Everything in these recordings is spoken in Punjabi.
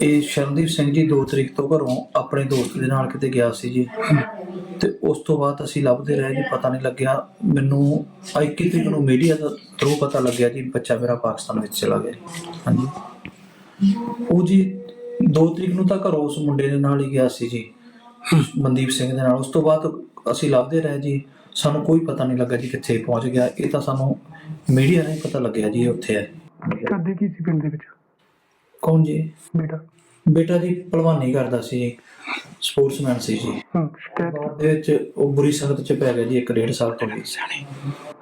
ਇਹ ਸ਼ਰਨਦੀਪ ਸਿੰਘ ਜੀ 2 ਤਰੀਕ ਤੋਂ ਘਰੋਂ ਆਪਣੇ ਦੋਸਤ ਦੇ ਨਾਲ ਕਿਤੇ ਗਿਆ ਸੀ ਜੀ। ਤੇ ਉਸ ਤੋਂ ਬਾਅਦ ਅਸੀਂ ਲੱਭਦੇ ਰਹੇ ਜੀ, ਪਤਾ ਨਹੀਂ ਲੱਗਿਆ। ਮੈਨੂੰ 21 ਤਰੀਕ ਨੂੰ ਮੀਡੀਆ ਦਾ ਥਰੂ ਪਤਾ ਲੱਗਿਆ ਜੀ, ਬੱਚਾ ਮੇਰਾ ਪਾਕਿਸਤਾਨ ਵਿੱਚ ਚਲਾ ਗਿਆ। ਹਾਂਜੀ। ਉਹ ਜੀ 2 ਤਰੀਕ ਨੂੰ ਤਾਂ ਘਰੋਂ ਉਸ ਮੁੰਡੇ ਦੇ ਨਾਲ ਹੀ ਗਿਆ ਸੀ ਜੀ, ਮਨਦੀਪ ਸਿੰਘ ਦੇ ਨਾਲ। ਉਸ ਤੋਂ ਬਾਅਦ ਅਸੀਂ ਲੱਭਦੇ ਰਹੇ ਜੀ। ਸਾਨੂੰ ਕੋਈ ਪਤਾ ਨਹੀਂ ਲੱਗਾ ਜੀ ਕਿੱਥੇ ਪਹੁੰਚ ਗਿਆ। ਇਹ ਤਾਂ ਸਾਨੂੰ ਮੀਡੀਆ ਨੇ ਪਤਾ ਲੱਗਿਆ ਜੀ, ਉੱਥੇ ਹੈ। ਕਰਦੇ ਕੀ ਸੀ ਪਿੰਡ ਦੇ ਵਿੱਚ? ਕੌਣ ਜੀ? ਬੇਟਾ। ਬੇਟਾ ਜੀ ਪਹਿਲਵਾਨੀ ਕਰਦਾ ਸੀ ਜੀ ਸਪੋਰਟਸਮੈਨ ਸੀ ਜੀ। ਹਾਂ ਸ਼ਿਕਾਇਤ। ਬਾਅਦ ਦੇ ਵਿੱਚ ਉਹ ਬੁਰੀ ਸੰਗਤ ਚ ਪੈ ਗਿਆ ਜੀ ਇੱਕ ਡੇਢ ਸਾਲ ਤੋਂ ਜੀ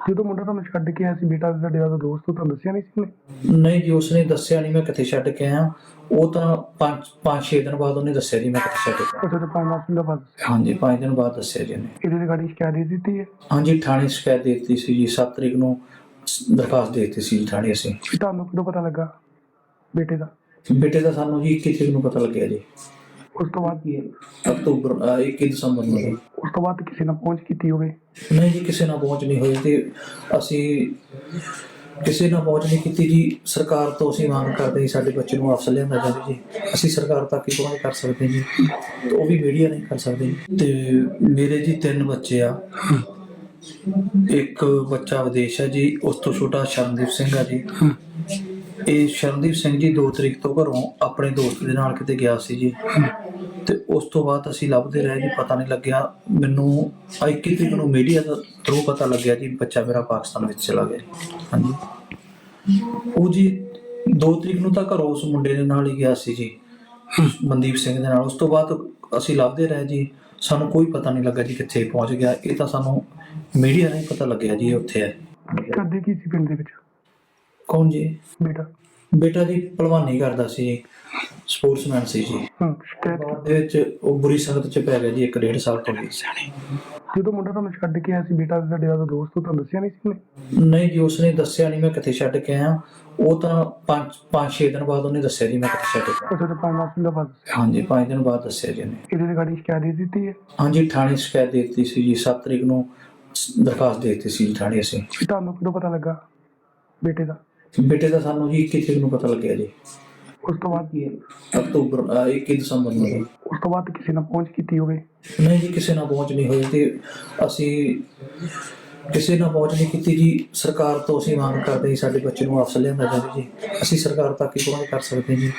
ਜਦੋਂ ਮੁੰਡਾ ਤੁਹਾਨੂੰ ਛੱਡ ਕੇ ਆਇਆ ਸੀ ਬੇਟਾ ਤੁਹਾਡੇ ਦਾ ਦੋਸਤ ਉਹ ਤੁਹਾਨੂੰ ਦੱਸਿਆ ਨਹੀਂ ਸੀ ਉਹਨੇ? ਨਹੀਂ ਜੀ ਉਸਨੇ ਦੱਸਿਆ ਨਹੀਂ ਮੈਂ ਕਿੱਥੇ ਛੱਡ ਕੇ ਆਇਆ। ਉਹ ਤਾਂ 5 5-6 ਦਿਨ ਬਾਅਦ ਉਹਨੇ ਦੱਸਿਆ ਜੀ ਮੈਂ ਕਿੱਥੇ ਛੱਡ ਕੇ ਆਇਆ। ਉਹ ਜਦੋਂ ਪੰਜ ਮਾਸ ਦਾ ਬਾਅਦ ਹਾਂਜੀ 5 ਦਿਨ ਬਾਅਦ ਦੱਸਿਆ ਜੀ ਉਹਨੇ। ਇਹਦੇ ਰਿਗਾਰਡਿੰਗ ਸ਼ਿਕਾਇਤ ਦੇ ਦਿੱਤੀ ਹੈ? ਹਾਂਜੀ ਥਾਣੇ ਸ਼ਿਕਾਇਤ ਦੇ ਦਿੱਤੀ ਸੀ ਜੀ 7 ਤਰੀਕ ਨੂੰ ਦਰਖਾਸਤ ਦੇ ਦਿੱਤੀ ਸੀ ਥਾਣੇ ਅਸੀਂ। ਤੁਹਾਨੂੰ ਕਦੋਂ ਪਤਾ ਲੱਗਾ ਬੇਟੇ ਦਾ? ਬੇਟੇ ਦਾ ਸਾਨੂੰ ਜੀ 21 ਤਰੀਕ ਨੂੰ ਪਤਾ ਲੱਗਿਆ ਜੀ। ਉਸ ਤੋਂ ਬਾਅਦ ਅਕਤੂਬਰ ਅ, 21 ਦਸੰਬਰ ਨੂੰ ਜੀ। ਉਸ ਤੋਂ ਬਾਅਦ ਕਿਸੇ ਨਾਲ ਪਹੁੰਚ ਕੀਤੀ ਹੋਵੇ? ਨਹੀਂ ਜੀ ਕਿਸੇ ਨਾਲ ਪਹੁੰਚ ਨਹੀਂ ਹੋਈ ਤੇ ਅਸੀਂ ਕਿਸੇ ਨਾਲ ਪਹੁੰਚ ਨਹੀਂ ਕੀਤੀ ਜੀ। ਸਰਕਾਰ ਤੋਂ ਅਸੀਂ ਮੰਗ ਕਰਦੇ ਜੀ ਸਾਡੇ ਬੱਚੇ ਨੂੰ ਵਾਪਸ ਲਿਆਂਦਾ ਜਾਵੇ ਜੀ। ਅਸੀਂ ਸਰਕਾਰ ਤੱਕ ਹੀ ਪਹੁੰਚ ਕਰ ਸਕਦੇ ਜੀ। ਤੇ ਉਹ ਵੀ ਮੀਡੀਆ ਨਹੀਂ ਕਰ ਸਕਦੇ ਜੀ। ਤੇ ਮੇਰੇ ਜੀ ਤਿੰਨ ਬੱਚੇ ਆ। ਇੱਕ ਬੱਚਾ ਵਿਦੇਸ਼ ਹੈ ਜੀ। ਉਸ ਤੋਂ ਛੋਟਾ ਸ਼ਰਨਦੀਪ ਸਿੰਘ ਆ ਜੀ। ਇਹ ਸ਼ਰਨਦੀਪ ਸਿੰਘ ਜੀ 2 ਤਰੀਕ ਤੋਂ ਘਰੋਂ ਆਪਣੇ ਦੋਸਤ ਦੇ ਨਾਲ ਕਿਤੇ ਗਿਆ ਸੀ ਜੀ। ਤੇ ਉਸ ਤੋਂ ਬਾਅਦ ਅਸੀਂ ਲੱਭਦੇ ਰਹੇ ਜੀ, ਪਤਾ ਨਹੀਂ ਲੱਗਿਆ। ਮੈਨੂੰ 21 ਤਰੀਕ ਨੂੰ ਮੀਡੀਆ ਦਾ ਥਰੂ ਪਤਾ ਲੱਗਿਆ ਜੀ, ਬੱਚਾ ਮੇਰਾ ਪਾਕਿਸਤਾਨ ਵਿੱਚ ਚਲਾ ਗਿਆ। ਹਾਂਜੀ। ਉਹ ਜੀ 2 ਤਰੀਕ ਨੂੰ ਤਾਂ ਘਰੋਂ ਉਸ ਮੁੰਡੇ ਦੇ ਨਾਲ ਹੀ ਗਿਆ ਸੀ ਜੀ, ਮਨਦੀਪ ਸਿੰਘ ਦੇ ਨਾਲ। ਉਸ ਤੋਂ ਬਾਅਦ ਅਸੀਂ ਲੱਭਦੇ ਰਹੇ ਜੀ। ਸਾਨੂੰ ਕੋਈ ਪਤਾ ਨਹੀਂ ਲੱਗਾ ਜੀ ਕਿੱਥੇ ਪਹੁੰਚ ਗਿਆ। ਇਹ ਤਾਂ ਸਾਨੂੰ ਮੀਡੀਆ ਨੇ ਪਤਾ ਲੱਗਿਆ ਜੀ, ਉੱਥੇ ਹੈ। ਕਰਦੇ ਕੀ ਸੀ ਪਿੰਡ ਦੇ ਵਿੱਚ? ਕੌਣ ਜੀ? ਬੇਟਾ। ਬੇਟਾ ਜੀ ਪਹਿਲਵਾਨੀ ਕਰਦਾ ਸੀ ਜੀ ਸਪੋਰਟਸਮੈਨ ਸੀ ਜੀ। ਹਾਂ ਸ਼ਿਕਾਇਤ। ਬਾਅਦ ਦੇ ਵਿੱਚ ਉਹ ਬੁਰੀ ਸੰਗਤ ਚ ਪੈ ਗਿਆ ਜੀ ਇੱਕ ਡੇਢ ਸਾਲ ਤੋਂ ਜੀ ਜਦੋਂ ਮੁੰਡਾ ਤੁਹਾਨੂੰ ਛੱਡ ਕੇ ਆਇਆ ਸੀ ਬੇਟਾ ਤੁਹਾਡੇ ਦਾ ਦੋਸਤ ਉਹ ਤੁਹਾਨੂੰ ਦੱਸਿਆ ਨਹੀਂ ਸੀ ਉਹਨੇ? ਨਹੀਂ ਜੀ ਉਸਨੇ ਦੱਸਿਆ ਨਹੀਂ ਮੈਂ ਕਿੱਥੇ ਛੱਡ ਕੇ ਆਇਆ। ਉਹ ਤਾਂ 5 5-6 ਦਿਨ ਬਾਅਦ ਉਹਨੇ ਦੱਸਿਆ ਜੀ ਮੈਂ ਕਿੱਥੇ ਛੱਡ ਕੇ ਆਇਆ। ਉਹ ਜਦੋਂ ਪੰਜ ਮਾਸ ਦਾ ਬਾਅਦ ਹਾਂਜੀ 5 ਦਿਨ ਬਾਅਦ ਦੱਸਿਆ ਜੀ ਉਹਨੇ। ਇਹਦੇ ਰਿਗਾਰਡਿੰਗ ਸ਼ਿਕਾਇਤ ਦੇ ਦਿੱਤੀ ਹੈ? ਹਾਂਜੀ ਥਾਣੇ ਸ਼ਿਕਾਇਤ ਦੇ ਦਿੱਤੀ ਸੀ ਜੀ 7 ਤਰੀਕ ਨੂੰ ਦਰਖਾਸਤ ਦੇ ਦਿੱਤੀ ਸੀ ਜੀ ਥਾਣੇ ਅਸੀਂ। ਤੁਹਾਨੂੰ ਕਦੋਂ ਪਤਾ ਲੱਗਾ ਬੇਟੇ ਦਾ? ਬੇਟੇ ਦਾ ਸਾਨੂੰ ਜੀ 21 ਤਰੀਕ ਨੂੰ ਪਤਾ ਲੱਗਿਆ ਜੀ? ਉਸ ਤੋਂ ਬਾਅਦ ਅਕਤੂਬਰ ਅ, 21 ਦਸੰਬਰ ਨੂੰ ਜੀ। ਉਸ ਤੋਂ ਬਾਅਦ ਕਿਸੇ ਨਾਲ ਪਹੁੰਚ ਕੀਤੀ ਹੋਵੇ? ਨਹੀਂ ਜੀ ਕਿਸੇ ਨਾਲ ਪਹੁੰਚ ਨਹੀਂ ਹੋਈ ਤੇ ਅਸੀਂ ਕਿਸੇ ਨਾਲ ਪਹੁੰਚ ਨਹੀਂ ਕੀਤੀ ਜੀ। ਸਰਕਾਰ ਤੋਂ ਅਸੀਂ ਮੰਗ ਕਰਦੇ ਜੀ ਸਾਡੇ ਬੱਚੇ ਨੂੰ ਵਾਪਸ ਲਿਆਂਦਾ ਜਾਵੇ ਜੀ। ਅਸੀਂ ਸਰਕਾਰ ਤੱਕ ਹੀ ਪਹੁੰਚ ਕਰ ਸਕਦੇ ਜੀ।